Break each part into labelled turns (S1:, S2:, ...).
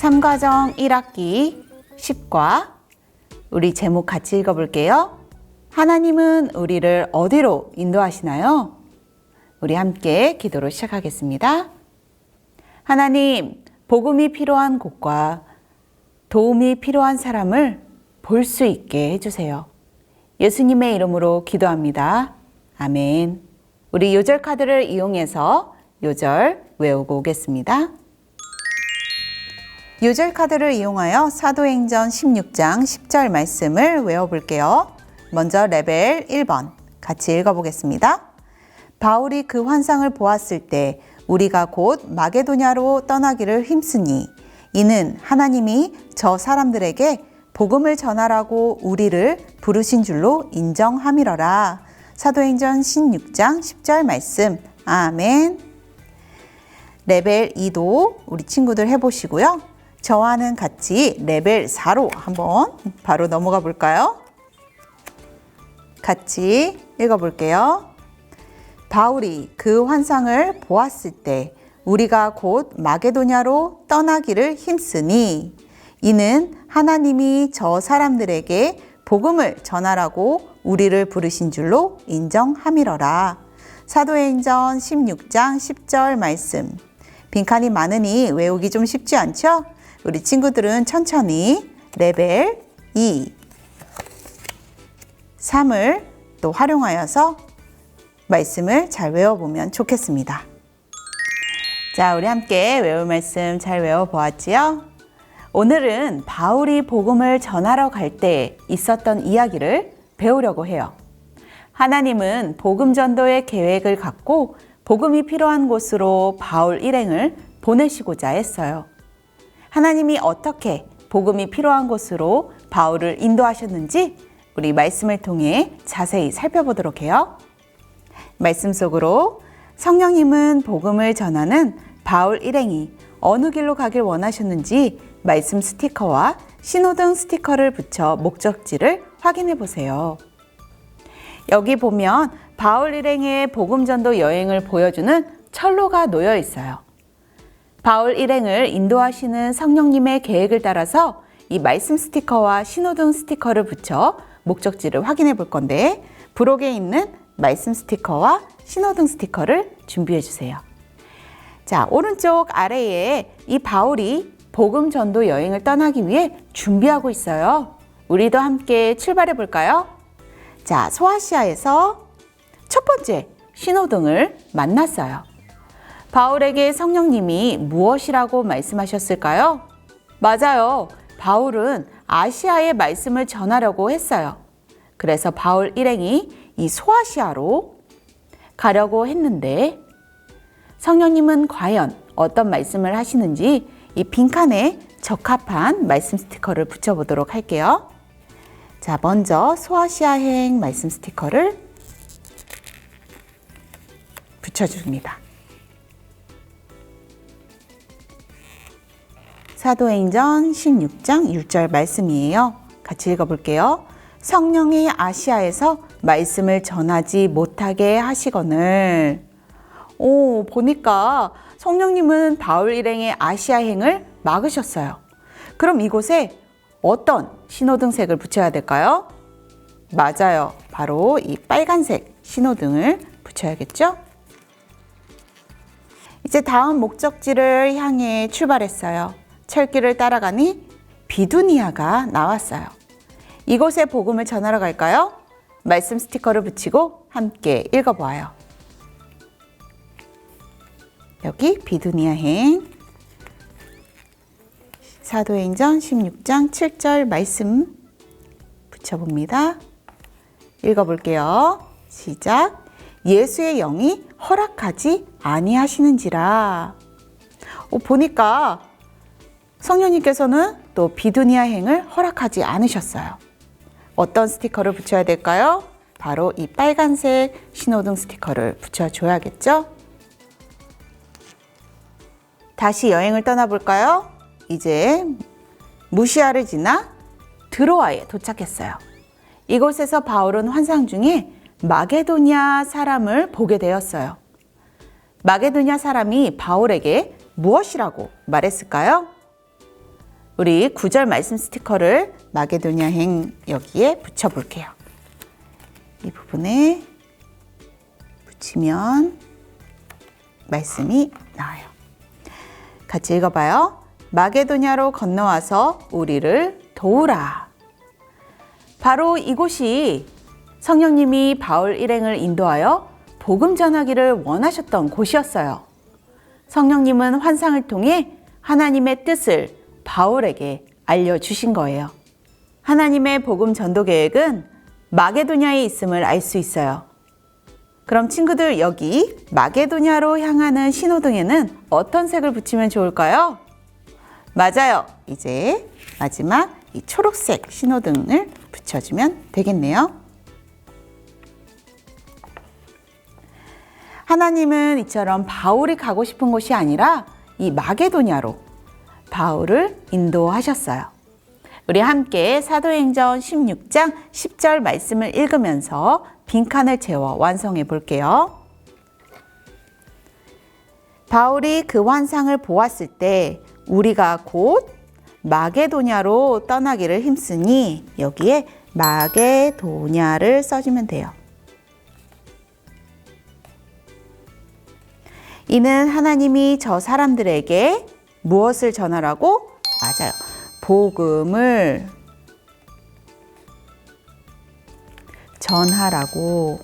S1: 3과정 1학기 10과 우리 제목 같이 읽어볼게요. 하나님은 우리를 어디로 인도하시나요? 우리 함께 기도로 시작하겠습니다. 하나님, 복음이 필요한 곳과 도움이 필요한 사람을 볼 수 있게 해주세요. 예수님의 이름으로 기도합니다. 아멘. 우리 요절 카드를 이용해서 요절 외우고 오겠습니다. 요절 카드를 이용하여 사도행전 16장 10절 말씀을 외워볼게요. 먼저 레벨 1번 같이 읽어보겠습니다. 바울이 그 환상을 보았을 때 우리가 곧 마게도냐로 떠나기를 힘쓰니 이는 하나님이 저 사람들에게 복음을 전하라고 우리를 부르신 줄로 인정함이러라. 사도행전 16장 10절 말씀. 아멘. 레벨 2도 우리 친구들 해보시고요. 저와는 같이 레벨 4로 한번 바로 넘어가 볼까요? 같이 읽어볼게요. 바울이 그 환상을 보았을 때 우리가 곧 마게도냐로 떠나기를 힘쓰니 이는 하나님이 저 사람들에게 복음을 전하라고 우리를 부르신 줄로 인정함이러라. 사도행전 16장 10절 말씀. 빈칸이 많으니 외우기 좀 쉽지 않죠? 우리 친구들은 천천히 레벨 2, 3을 또 활용하여서 말씀을 잘 외워보면 좋겠습니다. 자, 우리 함께 외울 말씀 잘 외워보았지요? 오늘은 바울이 복음을 전하러 갈 때 있었던 이야기를 배우려고 해요. 하나님은 복음 전도의 계획을 갖고 복음이 필요한 곳으로 바울 일행을 보내시고자 했어요. 하나님이 어떻게 복음이 필요한 곳으로 바울을 인도하셨는지 우리 말씀을 통해 자세히 살펴보도록 해요. 말씀 속으로 성령님은 복음을 전하는 바울 일행이 어느 길로 가길 원하셨는지 말씀 스티커와 신호등 스티커를 붙여 목적지를 확인해 보세요. 여기 보면 바울 일행의 복음 전도 여행을 보여주는 철로가 놓여 있어요. 바울 일행을 인도하시는 성령님의 계획을 따라서 이 말씀 스티커와 신호등 스티커를 붙여 목적지를 확인해 볼 건데 부록에 있는 말씀 스티커와 신호등 스티커를 준비해 주세요. 자, 오른쪽 아래에 이 바울이 복음 전도 여행을 떠나기 위해 준비하고 있어요. 우리도 함께 출발해 볼까요? 자, 소아시아에서 첫 번째 신호등을 만났어요. 바울에게 성령님이 무엇이라고 말씀하셨을까요? 맞아요. 바울은 아시아의 말씀을 전하려고 했어요. 그래서 바울 일행이 이 소아시아로 가려고 했는데 성령님은 과연 어떤 말씀을 하시는지 이 빈칸에 적합한 말씀 스티커를 붙여보도록 할게요. 자, 먼저 소아시아 행 말씀 스티커를 붙여줍니다. 사도행전 16장 6절 말씀이에요. 같이 읽어볼게요. 성령이 아시아에서 말씀을 전하지 못하게 하시거늘. 오, 보니까 성령님은 바울 일행의 아시아 행을 막으셨어요. 그럼 이곳에 어떤 신호등색을 붙여야 될까요? 맞아요. 바로 이 빨간색 신호등을 붙여야겠죠? 이제 다음 목적지를 향해 출발했어요. 철길을 따라가니 비두니아가 나왔어요. 이곳에 복음을 전하러 갈까요? 말씀 스티커를 붙이고 함께 읽어보아요. 여기 비두니아행 사도행전 16장 7절 말씀 붙여봅니다. 읽어볼게요. 시작. 예수의 영이 허락하지 아니하시는지라. 오, 보니까 성령님께서는 또 비두니아 행을 허락하지 않으셨어요. 어떤 스티커를 붙여야 될까요? 바로 이 빨간색 신호등 스티커를 붙여줘야겠죠? 다시 여행을 떠나볼까요? 이제 무시아를 지나 드로아에 도착했어요. 이곳에서 바울은 환상 중에 마게도냐 사람을 보게 되었어요. 마게도냐 사람이 바울에게 무엇이라고 말했을까요? 우리 구절 말씀 스티커를 마게도냐행 여기에 붙여볼게요. 이 부분에 붙이면 말씀이 나와요. 같이 읽어봐요. 마게도냐로 건너와서 우리를 도우라. 바로 이곳이 성령님이 바울 일행을 인도하여 복음 전하기를 원하셨던 곳이었어요. 성령님은 환상을 통해 하나님의 뜻을 바울에게 알려주신 거예요. 하나님의 복음 전도 계획은 마게도냐에 있음을 알 수 있어요. 그럼 친구들 여기 마게도냐로 향하는 신호등에는 어떤 색을 붙이면 좋을까요? 맞아요. 이제 마지막 이 초록색 신호등을 붙여주면 되겠네요. 하나님은 이처럼 바울이 가고 싶은 곳이 아니라 이 마게도냐로 바울을 인도하셨어요. 우리 함께 사도행전 16장 10절 말씀을 읽으면서 빈칸을 채워 완성해 볼게요. 바울이 그 환상을 보았을 때 우리가 곧 마게도냐로 떠나기를 힘쓰니 여기에 마게도냐를 써주면 돼요. 이는 하나님이 저 사람들에게 무엇을 전하라고? 맞아요. 복음을 전하라고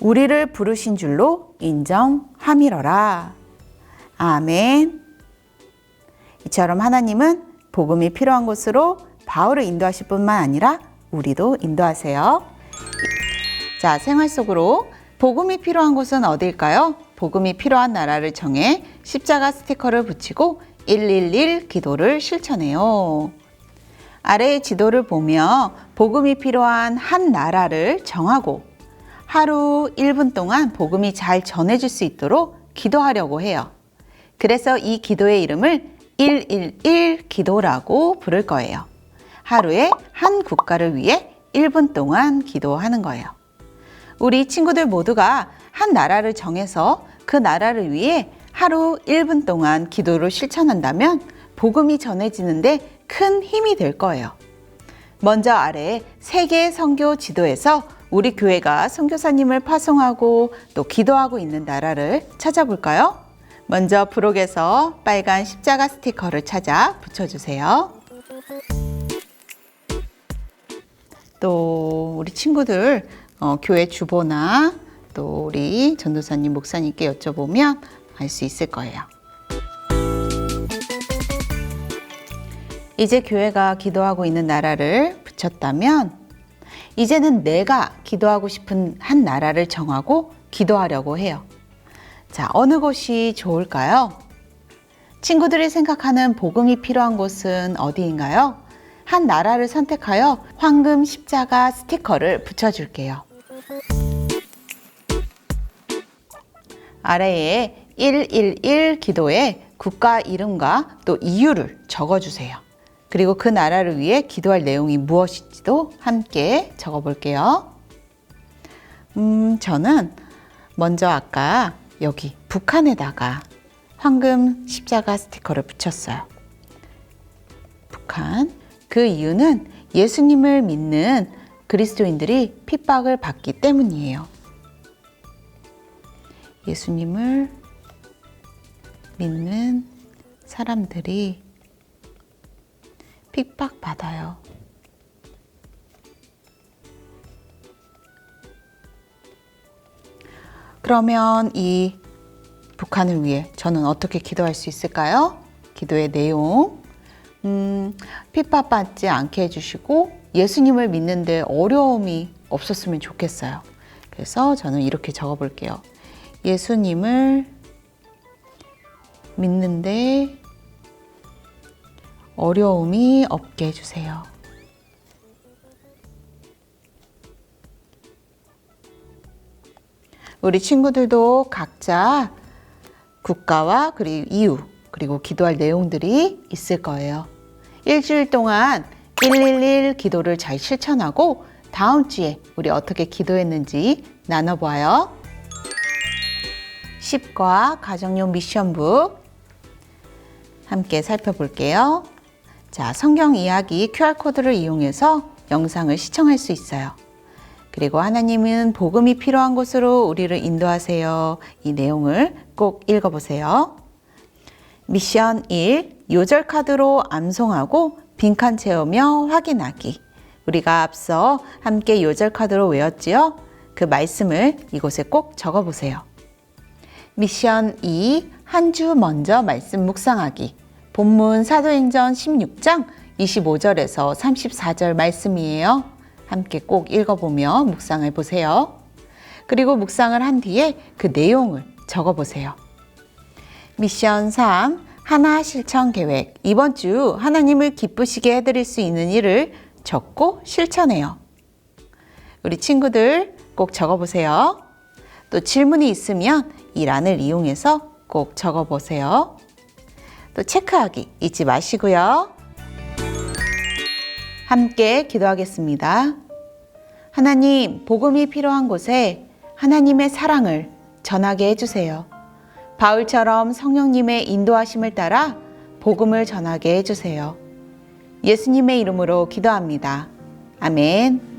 S1: 우리를 부르신 줄로 인정함이러라. 아멘. 이처럼 하나님은 복음이 필요한 곳으로 바울을 인도하실 뿐만 아니라 우리도 인도하세요. 자, 생활 속으로 복음이 필요한 곳은 어딜까요? 복음이 필요한 나라를 정해 십자가 스티커를 붙이고 111 기도를 실천해요. 아래의 지도를 보며 복음이 필요한 한 나라를 정하고 하루 1분 동안 복음이 잘 전해질 수 있도록 기도하려고 해요. 그래서 이 기도의 이름을 111 기도라고 부를 거예요. 하루에 한 국가를 위해 1분 동안 기도하는 거예요. 우리 친구들 모두가 한 나라를 정해서 그 나라를 위해 하루 1분 동안 기도를 실천한다면 복음이 전해지는데 큰 힘이 될 거예요. 먼저 아래 세계 선교 지도에서 우리 교회가 선교사님을 파송하고 또 기도하고 있는 나라를 찾아볼까요? 먼저 부록에서 빨간 십자가 스티커를 찾아 붙여주세요. 또 우리 친구들 어, 교회 주보나 또 우리 전도사님 목사님께 여쭤보면 알 수 있을 거예요. 이제 교회가 기도하고 있는 나라를 붙였다면 이제는 내가 기도하고 싶은 한 나라를 정하고 기도하려고 해요. 자, 어느 곳이 좋을까요? 친구들이 생각하는 복음이 필요한 곳은 어디인가요? 한 나라를 선택하여 황금 십자가 스티커를 붙여줄게요. 아래에 111 기도에 국가 이름과 또 이유를 적어주세요. 그리고 그 나라를 위해 기도할 내용이 무엇인지도 함께 적어 볼게요. 음, 저는 먼저 아까 여기 북한에다가 황금 십자가 스티커를 붙였어요. 북한. 그 이유는 예수님을 믿는 그리스도인들이 핍박을 받기 때문이에요. 예수님을 믿는 사람들이 핍박받아요. 그러면 이 북한을 위해 저는 어떻게 기도할 수 있을까요? 기도의 내용. 음, 핍박받지 않게 해주시고 예수님을 믿는데 어려움이 없었으면 좋겠어요. 그래서 저는 이렇게 적어 볼게요. 예수님을 믿는데 어려움이 없게 해주세요. 우리 친구들도 각자 국가와 그리고 이유 그리고 기도할 내용들이 있을 거예요. 일주일 동안 111 기도를 잘 실천하고 다음 주에 우리 어떻게 기도했는지 나눠봐요. 10과 가정용 미션북 함께 살펴볼게요. 자, 성경 이야기 QR코드를 이용해서 영상을 시청할 수 있어요. 그리고 하나님은 복음이 필요한 곳으로 우리를 인도하세요. 이 내용을 꼭 읽어보세요. 미션 1. 요절 카드로 암송하고 빈칸 채우며 확인하기. 우리가 앞서 함께 요절 카드로 외웠지요? 그 말씀을 이곳에 꼭 적어 보세요. 미션 2. 한 주 먼저 말씀 묵상하기. 본문 사도행전 16장 25절에서 34절 말씀이에요. 함께 꼭 읽어보며 묵상을 보세요. 그리고 묵상을 한 뒤에 그 내용을 적어 보세요. 미션 3. 하나 실천 계획. 이번 주 하나님을 기쁘시게 해드릴 수 있는 일을 적고 실천해요. 우리 친구들 꼭 적어보세요. 또 질문이 있으면 이 란을 이용해서 꼭 적어보세요. 또 체크하기 잊지 마시고요. 함께 기도하겠습니다. 하나님, 복음이 필요한 곳에 하나님의 사랑을 전하게 해주세요. 바울처럼 성령님의 인도하심을 따라 복음을 전하게 해주세요. 예수님의 이름으로 기도합니다. 아멘.